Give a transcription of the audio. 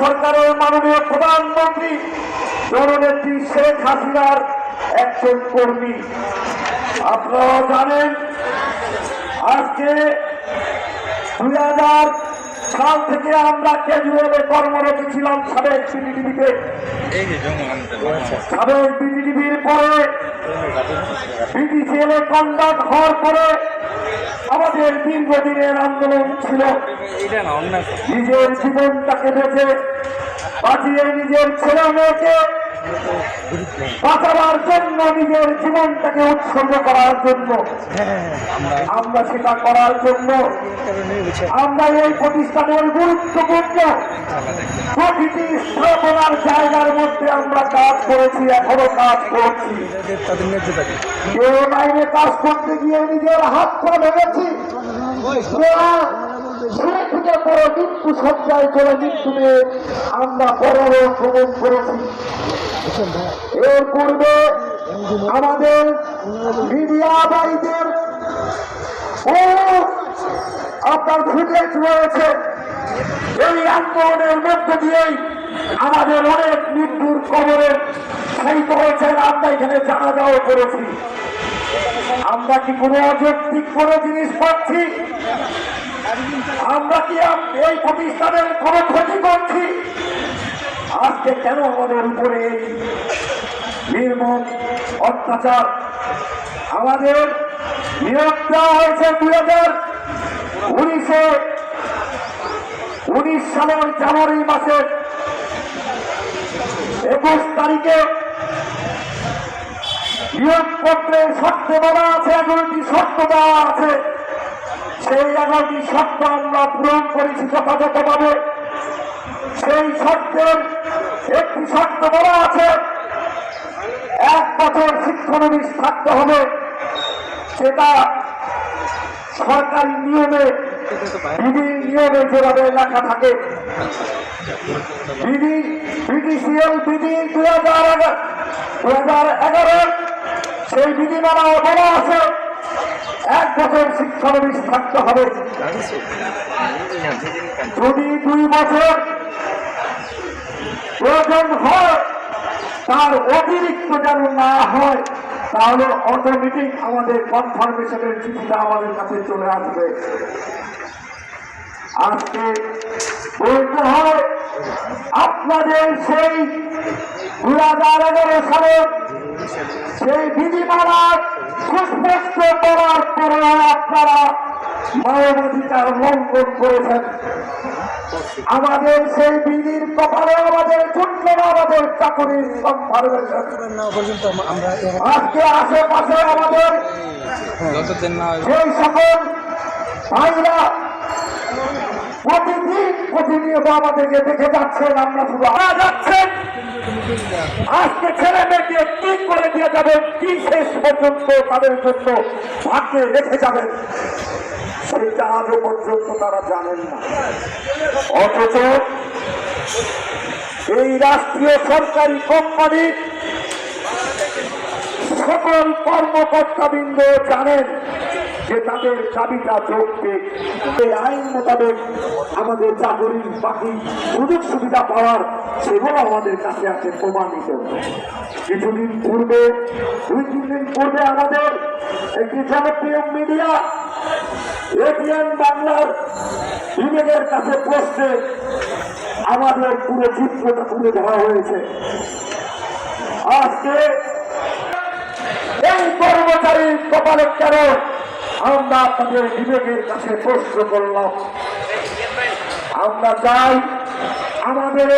সরকারের মাননীয় প্রধানমন্ত্রী, জননেত্রী শেখ হাসিনার একজন কর্মী। আপনারা জানেন, আজকে দুই হাজার সাল থেকে আমরা ক্যাজুয়ালে কর্মরত ছিলাম সাবেক পারছে সাবেক বিজিবির পরে বিডিসিএলে কন্ডাক্ট হওয়ার পরে আমাদের দীর্ঘদিনের আন্দোলন ছিল। নিজের জীবনটাকে বেঁচে বাঁচিয়ে নিজের ছেলে মেয়েকে বাঁচাবার জন্য নিজের জীবনটাকে উৎসর্গ করার জন্য। আমরা সেটা করার জন্য আমরা এই প্রতিষ্ঠানের গুরুত্বপূর্ণ প্রতিটি স্থাপনার জায়গার মধ্যে আমরা করেছি, এখনও কাজ করছি। লাইনে কাজ করতে গিয়ে নিজের হাত পা ছেলে থেকে বড় মৃত্যু সজ্জায় চলে মৃত্যু আমরা ভ্রমণ করেছি। এর পূর্বে আমাদের মিডিয়া ও আপনার ফুটেজ রয়েছে। এই আন্দোলনের মধ্য দিয়েই আমাদের অনেক মৃত্যুর খবরে শায়িত হয়েছেন আমরা এখানে জানাজাও করেছি। আমরা কি কোনো অযৌক্তিক কোনো জিনিস পাচ্ছি? আমরা কি এই প্রতিষ্ঠানের কোনো ক্ষতি করছি? আজকে কেন আমাদের উপরে নির্মম অত্যাচার? আমাদের নিয়োগ দেওয়া হয়েছে দুই হাজার উনিশে। উনিশ সালের জানুয়ারি মাসের একুশ তারিখে নিয়োগপত্রে শর্ত বলা আছে, এগারোটি শর্ত দেওয়া আছে। সেই এগারোটি শর্ত আমরা পূরণ করেছি যথাযথভাবে। সেই শর্তের একটি শর্ত বলা আছে, এক বছর শিক্ষানবিশ থাকতে হবে। সেটা সরকারি নিয়মে, বিধি নিয়মে যেভাবে লেখা থাকে বিধি বিডিসিএল বিধি দুই হাজার দুই হাজার এগারো, সেই বিধিমালায় বলা আছে। এক বছর শিক্ষানবিশ থাকতে হবে। যদি দুই বছর প্রয়োজন হয়, তার অতিরিক্ত যেন না হয়, তাহলে অটোমেটিক আমাদের কনফার্মেশনের চিঠিটা আমাদের কাছে চলে আসবে। আজকে হয় আপনাদের সেই হাজার এগারো সালের সেই বিধিমালা সুস্পষ্ট করার পরে আপনারা মানবাধিকার লঙ্ঘন করেছেন। আমাদের সেই বিধির কপালে আমাদের জুটল আমাদের চাকরির আজকে আশেপাশে আমাদের হয়। সেই সকল ভাইরা প্রতিনিয়ত আমাদেরকে দেখে যাচ্ছেন আমরা শুধু আনা যাচ্ছেন। আজকে ছেলে মেয়েকে কি করে দিয়ে যাবেন কি শেষ পর্যন্ত তাদের জন্য ভাগ্যে রেখে যাবেন সেটা আজও পর্যন্ত তারা জানেন না। অথচ এই রাষ্ট্রীয় সরকারি কোম্পানির সকল কর্মকর্তাবৃন্দ জানেন যে তাদের দাবিটা যোগবে এই আইন মোতাবেক আমাদের চাকরির বাকি সুযোগ সুবিধা পাওয়ার সেগুলো আমাদের কাছে আছে প্রমাণিত। কিছুদিন পূর্বে, দুই তিন দিন পূর্বে আমাদের একটি জনপ্রিয় মিডিয়া, এটিএন বাংলার বিবেকের কাছে পোস্টে আমাদের পুরো চিত্রটা তুলে ধরা হয়েছে। আজকে এই কর্মচারীর কপালে কেন আমরা আপনাদের বিবেকের কাছে প্রশ্ন করলাম। আমরা চাই আমাদের